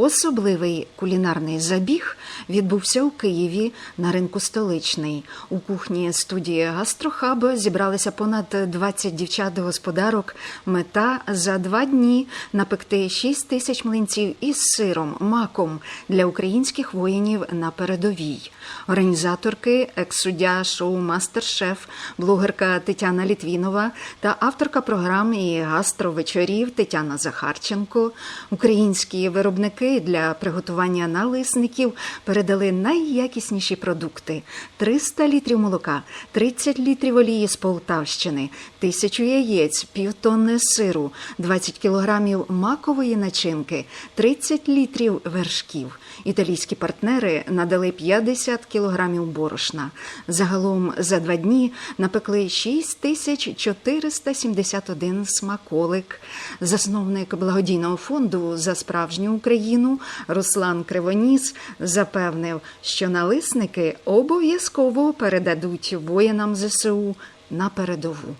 Особливий кулінарний забіг відбувся у Києві на ринку столичний. У кухні студії Гастрохаб зібралися понад 20 дівчат-господарок. Мета за два дні напекти 6 тисяч млинців із сиром, маком для українських воїнів на передовій. Організаторки, екс-суддя шоу Мастер-шеф, блогерка Тетяна Літвінова та авторка програм і гастровечорів Тетяна Захарченко. Українські виробники для приготування налисників передали найякісніші продукти: 300 літрів молока, 30 літрів олії з Полтавщини, тисячу яєць, півтонни сиру, 20 кілограмів макової начинки, 30 літрів вершків. Італійські партнери надали 50 кілограмів борошна. Загалом за два дні напекли 6471 смаколик. Засновник благодійного фонду за справжню Україну Руслан Кривоніс запевнив, що налисники обов'язково передадуть воїнам ЗСУ на передову.